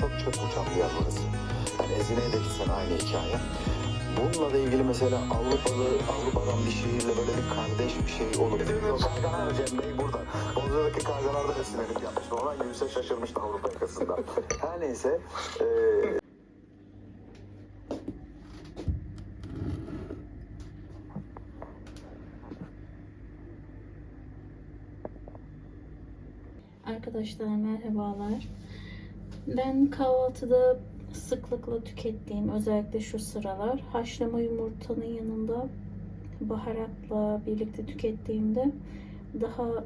çok çok uçan bir yer burası. Yani Ezine'ye gitsen aynı hikaye. Bununla da ilgili mesela Avrupalı, Avrupa'dan bir şehirle böyle bir kardeş bir şey olur. Bizim kargalar Cem Bey burada. Bozca'daki kargalar da esinlenip yapmış. Ona Gülse şaşırmıştı Avrupa yakasında. Her neyse. E, Arkadaşlar merhabalar. Ben kahvaltıda sıklıkla tükettiğim özellikle şu sıralar haşlama yumurtanın yanında baharatla birlikte tükettiğimde daha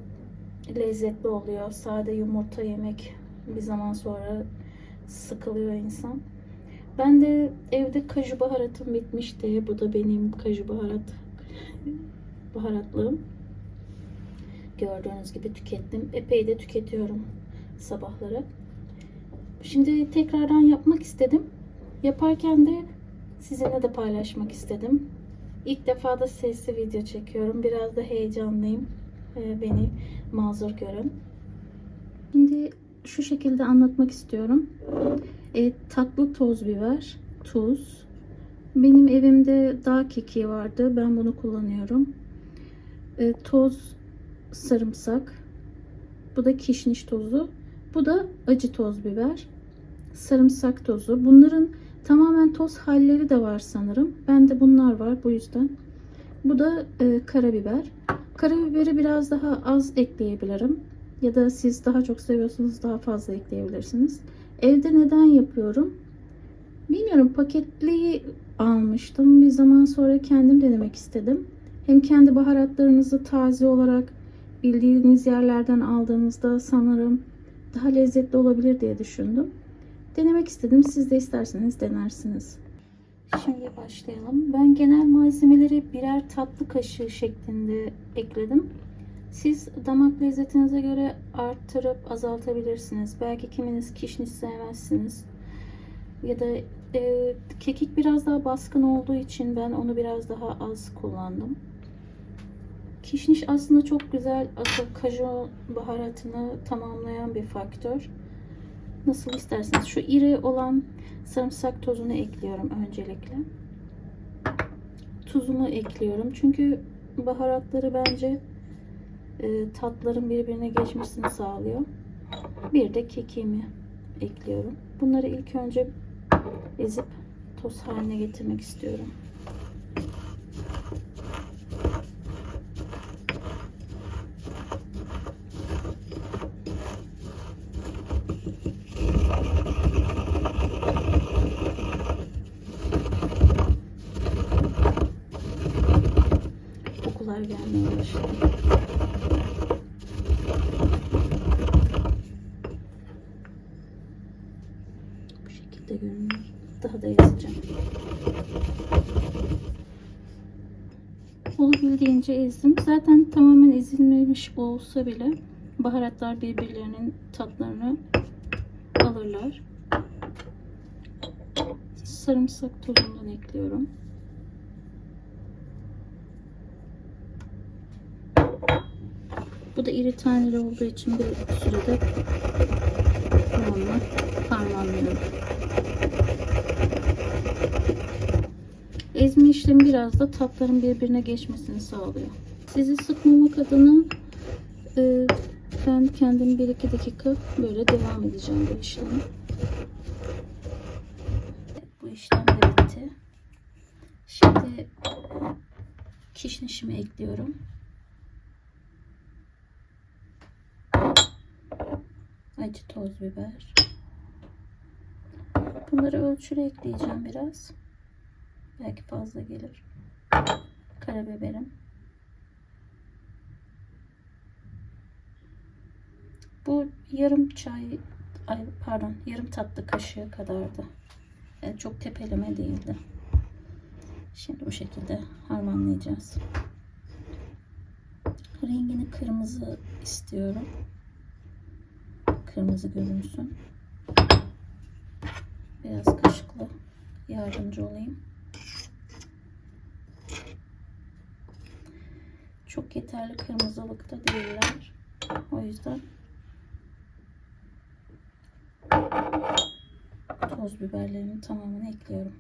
lezzetli oluyor. Sade yumurta yemek bir zaman sonra sıkılıyor insan. Ben de evde kaju baharatım bitmişti. Bu da benim kaju baharat baharatlığım. Gördüğünüz gibi tükettim. Epey de tüketiyorum sabahları. Şimdi tekrardan yapmak istedim. Yaparken de sizinle de paylaşmak istedim. İlk defa da sesli video çekiyorum. Biraz da heyecanlıyım. Ee, Beni mazur görün. Şimdi şu şekilde anlatmak istiyorum. E, tatlı toz biber, tuz. Benim evimde dağ kekiği vardı. Ben bunu kullanıyorum. E, toz sarımsak. Bu da kişniş tozu. Bu da acı toz biber. Sarımsak tozu. Bunların tamamen toz halleri de var sanırım. Bende bunlar var bu yüzden. Bu da e, karabiber. Karabiberi biraz daha az ekleyebilirim. Ya da siz daha çok seviyorsanız daha fazla ekleyebilirsiniz. Evde neden yapıyorum? Bilmiyorum paketli almıştım. Bir zaman sonra kendim denemek istedim. Hem kendi baharatlarınızı taze olarak bildiğiniz yerlerden aldığınızda sanırım daha lezzetli olabilir diye düşündüm. Denemek istedim. Siz de isterseniz denersiniz. Şimdi başlayalım. Ben genel malzemeleri birer tatlı kaşığı şeklinde ekledim. Siz damak lezzetinize göre arttırıp azaltabilirsiniz. Belki kiminiz kişniş sevmezsiniz. Ya da e, kekik biraz daha baskın olduğu için ben onu biraz daha az kullandım. Kişniş aslında çok güzel asıl kaju baharatını tamamlayan bir faktör. Nasıl isterseniz. Şu iri olan sarımsak tozunu ekliyorum öncelikle. Tuzumu ekliyorum. Çünkü baharatları bence e, tatların birbirine geçmesini sağlıyor. Bir de kekiğimi ekliyorum. Bunları ilk önce ezip toz haline getirmek istiyorum. Kokular gelmeye başladı. Bu şekilde görünüyor. Daha da yazacağım. Olabildiğince ezdim. Zaten tamamen ezilmemiş olsa bile baharatlar birbirlerinin tatlarını alırlar. Sarımsak tozundan ekliyorum. Bu da iri taneli olduğu için bir sürede bununla harmanlıyorum. Ezme işlemi biraz da tatların birbirine geçmesini sağlıyor. Sizi sıkmamak adına e, ben kendim 1-2 dakika böyle devam edeceğim bu işlemi. Bu işlem de bitti. Şimdi kişnişimi ekliyorum. Acı toz biber. Bunları ölçülü ekleyeceğim biraz. Belki fazla gelir. Karabiberim. Bu yarım çay ay pardon yarım tatlı kaşığı kadardı. Yani çok tepeleme değildi. Şimdi bu şekilde harmanlayacağız. Rengini kırmızı istiyorum. Kırmızı görünsün. Biraz kaşıkla yardımcı olayım. Çok yeterli kırmızılıkta değiller. O yüzden toz biberlerimin tamamını ekliyorum.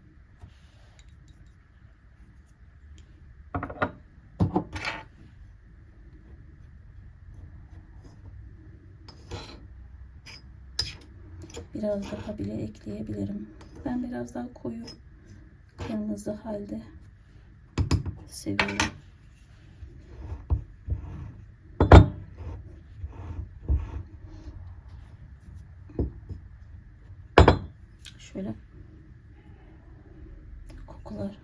Biraz daha bile ekleyebilirim. Ben biraz daha koyu kırmızı halde seviyorum. Şöyle kokular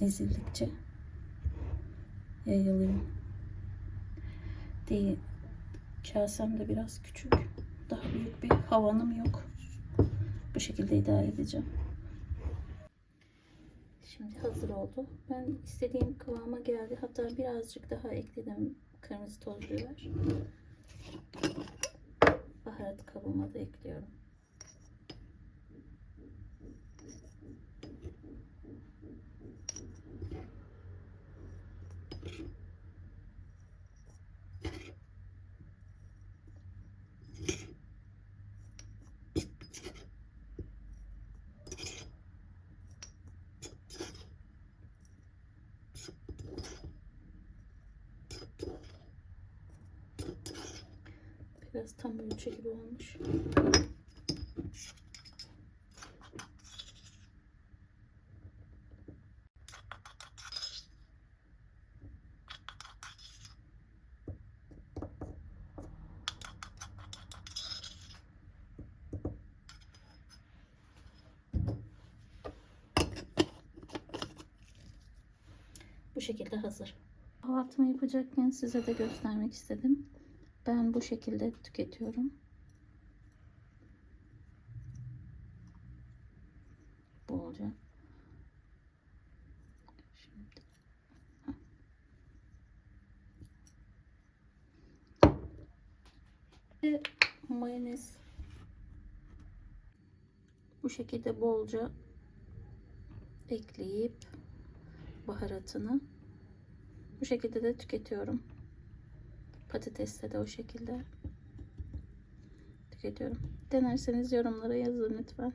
ezildikçe yayılıyor. Değil. Kasem de biraz küçük. Daha büyük bir havanım yok. Bu şekilde idare edeceğim. Şimdi hazır oldu. Ben istediğim kıvama geldi. Hatta birazcık daha ekledim kırmızı toz biber. Baharat kabıma da ekliyorum. Biraz tam ölçü gibi olmuş. Bu şekilde hazır. Kahvaltımı yapacakken size de göstermek istedim. Ben bu şekilde tüketiyorum. Bolca. Şimdi. Heh. Ve mayonez. Bu şekilde bolca ekleyip baharatını bu şekilde de tüketiyorum. Patatesle de o şekilde tüketiyorum. Denerseniz yorumlara yazın lütfen.